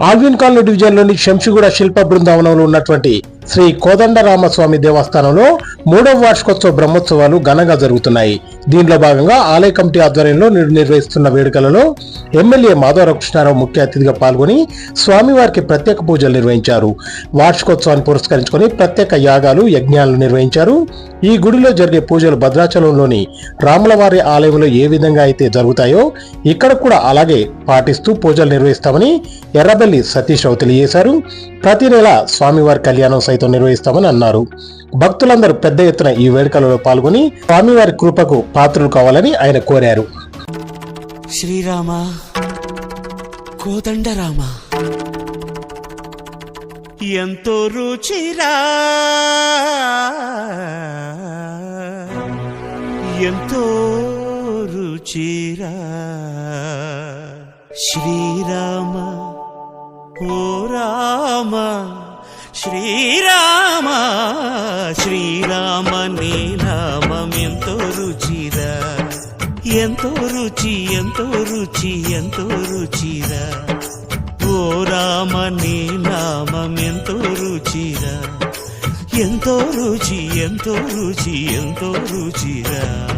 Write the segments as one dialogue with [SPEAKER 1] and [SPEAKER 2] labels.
[SPEAKER 1] Alvin colony డివిజన్లోని శంషిగూడ శిల్ప బృందావనంలో ఉన్నటువంటి శ్రీ కోదండరామస్వామి దేవస్థానంలో మూడవ వార్షికోత్సవ బ్రహ్మోత్సవాలు ఘనంగా జరుగుతున్నాయి. దీనిలో భాగంగా ఆలయ కమిటీ ఆధ్వర్యంలో నిర్వహిస్తున్న వేడుకలలో ఎమ్మెల్యే మాధవరావు కృష్ణారావు ముఖ్య అతిథిగా పాల్గొని స్వామివారికి ప్రత్యేక పూజలు నిర్వహించారు. వార్షికోత్సవాన్ని పురస్కరించుకొని ప్రత్యేక యాగాలు యజ్ఞాలు నిర్వహించారు. ఈ గుడిలో జరిగే పూజలు భద్రాచలంలోని రాములవారి ఆలయంలో ఏ విధంగా అయితే జరుగుతాయో ఇక్కడ కూడా అలాగే పాటిస్తూ పూజలు నిర్వహిస్తామని ఎర్రబెల్లి సతీష్ రావు తెలియజేశారు. ప్రతి నెల స్వామివారి కళ్యాణం సైతం నిర్వహిస్తామని అన్నారు. భక్తులందరూ పెద్ద ఎత్తున ఈ వేడుకలలో పాల్గొని స్వామివారి కృపకు పాత్రలు కావాలని ఆయన కోరారు.
[SPEAKER 2] శ్రీరామ కోదండరామ. ఎంతో రుచిరా. ఎంతో రుచిరా. శ్రీరామ ఓ రామ. శ్రీరామ శ్రీరామ నీరామం ఎంతో రుచిరా. ఎంతో రుచి ఎంతో రుచి ఎంతో రుచిరా. ఓ రామ నీనామం ఎంతో రుచిరా. ఎంతో రుచి ఎంతో రుచి ఎంతో రుచిరా.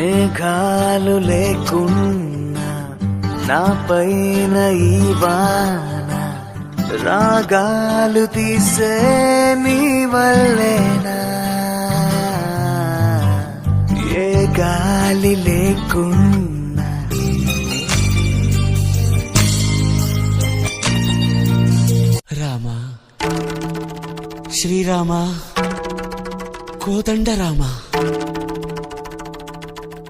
[SPEAKER 3] మేఘాలు లేకున్నా నా పైన ఈ వాన రాగాలు తీసే నీ వల్లేనా? ఏ గాలి లేకున్నా?
[SPEAKER 2] రామ శ్రీరామ కోదండరామ.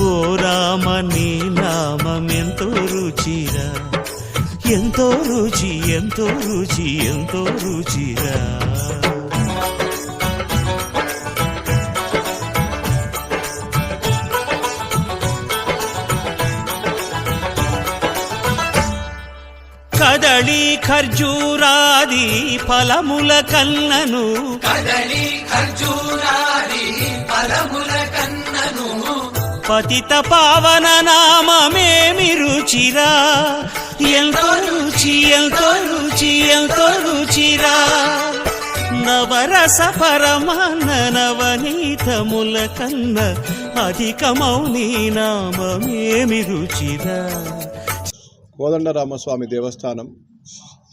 [SPEAKER 2] ఓ రామ నీ నామం ఎంతో రుచిరా. ఎంతో రుచి ఎంతో రుచి ఎంతో రుచిరా. కదళి ఖర్జూరాది ఫలముల కన్నను
[SPEAKER 4] కదళి ఖర్జూరాది ఫలముల
[SPEAKER 2] పతిత పావన నామమేమి రుచిరా ఎంతో రుచి ఎంతో రుచి ఎంతో రుచిరా. నవరస పరమాన్న నవనీతముల కన్న అధికమౌని నామమేమి రుచిరా
[SPEAKER 5] కోదండరామస్వామి దేవస్థానం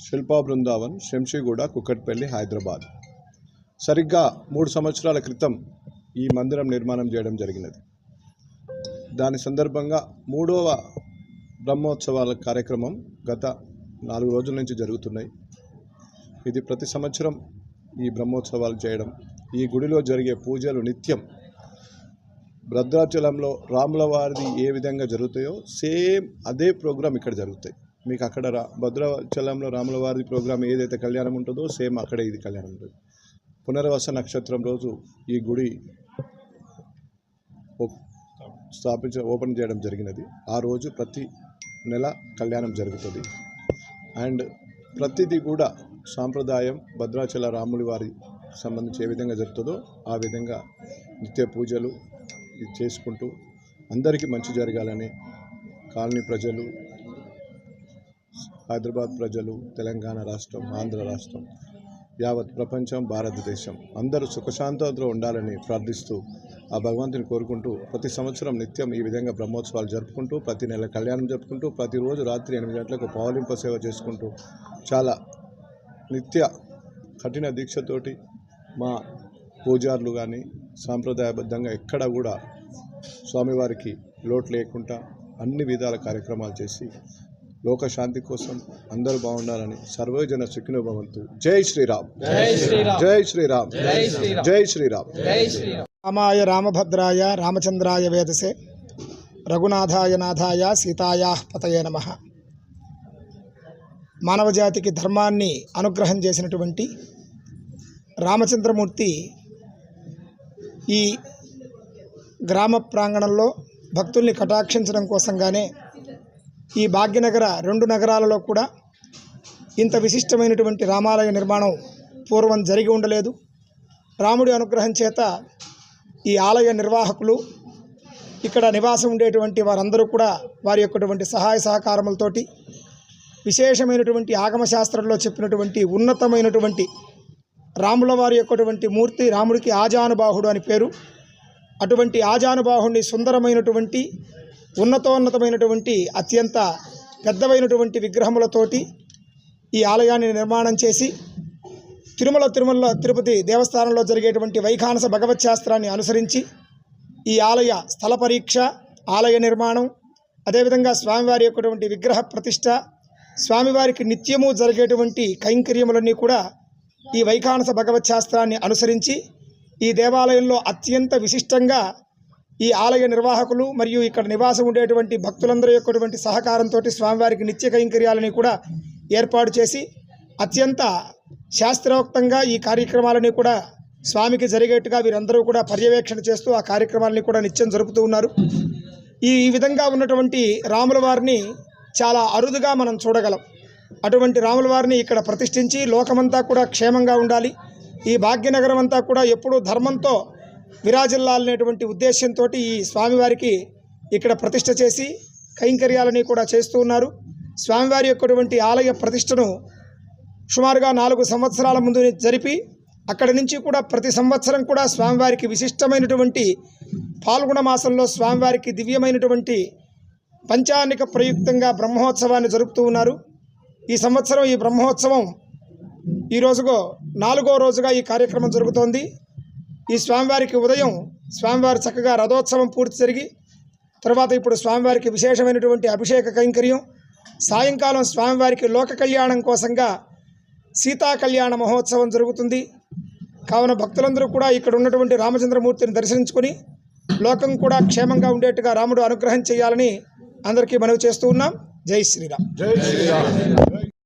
[SPEAKER 5] శిల్పా బృందావన్ శంషిగూడ కుక్కట్పల్లి హైదరాబాద్. సరిగ్గా మూడు సంవత్సరాల క్రితం ఈ మందిరం నిర్మాణం చేయడం జరిగినది. దాని సందర్భంగా మూడవ బ్రహ్మోత్సవాల కార్యక్రమం గత నాలుగు రోజుల నుంచి జరుగుతున్నాయి. ఇది ప్రతి సంవత్సరం ఈ బ్రహ్మోత్సవాలు చేయడం. ఈ గుడిలో జరిగే పూజలు నిత్యం భద్రాచలంలో రాముల వారిది ఏ విధంగా జరుగుతాయో సేమ్ అదే ప్రోగ్రాం ఇక్కడ జరుగుతాయి. మీకు అక్కడ రా భద్రాచలంలో రాముల వారి ప్రోగ్రాం ఏదైతే కళ్యాణం ఉంటుందో సేమ్ అక్కడే ఇది కళ్యాణం ఉంటుంది. పునర్వస నక్షత్రం రోజు ఈ గుడి స్థాపించ ఓపెన్ చేయడం జరిగినది. ఆ రోజు ప్రతి నెల కళ్యాణం జరుగుతుంది. అండ్ ప్రతిదీ కూడా సాంప్రదాయం భద్రాచల రాముడి వారి సంబంధించి ఏ విధంగా జరుగుతుందో ఆ విధంగా నిత్య పూజలు ఇది చేసుకుంటూ అందరికీ మంచి జరగాలని కాలనీ ప్రజలు హైదరాబాద్ ప్రజలు తెలంగాణ రాష్ట్రం ఆంధ్ర రాష్ట్రం యావత్ ప్రపంచం భారతదేశం అందరూ సుఖశాంతంతో ఉండాలని ప్రార్థిస్తూ ఆ భగవంతుని కోరుకుంటూ ప్రతి సంవత్సరం నిత్యం ఈ విధంగా బ్రహ్మోత్సవాలు జరుపుకుంటూ ప్రతి నెల కళ్యాణం జరుపుకుంటూ ప్రతిరోజు రాత్రి ఎనిమిది గంటలకు పౌలింప సేవ చేసుకుంటూ చాలా నిత్య కఠిన దీక్షతోటి మా పూజారులు కానీ సాంప్రదాయబద్ధంగా ఎక్కడ కూడా స్వామివారికి లోటు లేకుండా అన్ని విధాల కార్యక్రమాలు చేసి లోక శాంతి కోసం అందరూ బాగుండాలని సర్వజన సుఖినో భవంతు. జై శ్రీరామ్. జై శ్రీరామ్. జై శ్రీరామ్.
[SPEAKER 6] రామాయ రామభద్రాయ రామచంద్రాయ వేదసే. రఘునాథాయ నాథాయ సీతాయా పతయే నమ. మానవజాతికి ధర్మాన్ని అనుగ్రహం చేసినటువంటి రామచంద్రమూర్తి ఈ గ్రామ ప్రాంగణంలో భక్తుల్ని కటాక్షించడం కోసంగానే ఈ భాగ్యనగర రెండు నగరాలలో కూడా ఇంత విశిష్టమైనటువంటి రామాలయ నిర్మాణం పూర్వం జరిగి ఉండలేదు. రాముడి అనుగ్రహం చేత ఈ ఆలయ నిర్వాహకులు ఇక్కడ నివాసం ఉండేటువంటి వారందరూ కూడా వారి యొక్కటువంటి సహాయ సహకారములతోటి విశేషమైనటువంటి ఆగమశాస్త్రంలో చెప్పినటువంటి ఉన్నతమైనటువంటి రాముల వారి యొక్కటువంటి మూర్తి రాముడికి ఆజానుబాహుడు అని పేరు. అటువంటి ఆజానుబాహుడిని సుందరమైనటువంటి ఉన్నతోన్నతమైనటువంటి అత్యంత పెద్దవైనటువంటి విగ్రహములతోటి ఈ ఆలయాన్ని నిర్మాణం చేసి తిరుమల తిరుమల తిరుపతి దేవస్థానంలో జరిగేటువంటి వైఖానస భగవత్ శాస్త్రాన్ని అనుసరించి ఈ ఆలయ స్థల పరీక్ష ఆలయ నిర్మాణం అదేవిధంగా స్వామివారి యొక్కటువంటి విగ్రహ ప్రతిష్ట స్వామివారికి నిత్యము జరిగేటువంటి కైంకర్యములన్నీ కూడా ఈ వైఖానస భగవత్ శాస్త్రాన్ని అనుసరించి ఈ దేవాలయంలో అత్యంత విశిష్టంగా ఈ ఆలయ నిర్వాహకులు మరియు ఇక్కడ నివాసం ఉండేటువంటి భక్తులందరి యొక్కటువంటి సహకారంతో స్వామివారికి నిత్య కైంకర్యాలని కూడా ఏర్పాటు చేసి అత్యంత శాస్త్రోక్తంగా ఈ కార్యక్రమాలని కూడా స్వామికి జరిగేట్టుగా వీరందరూ కూడా పర్యవేక్షణ చేస్తూ ఆ కార్యక్రమాలని కూడా నిత్యం జరుపుతూ ఉన్నారు. ఈ విధంగా ఉన్నటువంటి రాముల వారిని చాలా అరుదుగా మనం చూడగలం. అటువంటి రాముల వారిని ఇక్కడ ప్రతిష్ఠించి లోకమంతా కూడా క్షేమంగా ఉండాలి. ఈ భాగ్యనగరం అంతా కూడా ఎప్పుడూ ధర్మంతో విరాజిల్లాలనేటువంటి ఉద్దేశంతో ఈ స్వామివారికి ఇక్కడ ప్రతిష్ఠ చేసి కైంకర్యాలని కూడా చేస్తూ ఉన్నారు. స్వామివారి యొక్కటువంటి ఆలయ ప్రతిష్టను సుమారుగా నాలుగు సంవత్సరాల ముందు జరిపి అక్కడి నుంచి కూడా ప్రతి సంవత్సరం కూడా స్వామివారికి విశిష్టమైనటువంటి పాల్గొన మాసంలో స్వామివారికి దివ్యమైనటువంటి పంచానిక ప్రయుక్తంగా బ్రహ్మోత్సవాన్ని జరుపుతూ ఉన్నారు. ఈ సంవత్సరం ఈ బ్రహ్మోత్సవం ఈ రోజుగో నాలుగో రోజుగా ఈ కార్యక్రమం జరుగుతోంది. ఈ స్వామివారికి ఉదయం స్వామివారి చక్కగా రథోత్సవం పూర్తి జరిగి తర్వాత ఇప్పుడు స్వామివారికి విశేషమైనటువంటి అభిషేక కైంకర్యం సాయంకాలం స్వామివారికి లోక కళ్యాణం కోసంగా సీతా కళ్యాణ మహోత్సవం జరుగుతుంది. కావున భక్తులందరూ కూడా ఇక్కడ ఉన్నటువంటి రామచంద్రమూర్తిని దర్శించుకొని లోకం కూడా క్షేమంగా ఉండేట్టుగా రాముడు అనుగ్రహం చేయాలని అందరికీ మనవి చేస్తూ ఉన్నాం. జై శ్రీరామ్.
[SPEAKER 5] జై శ్రీరామ్.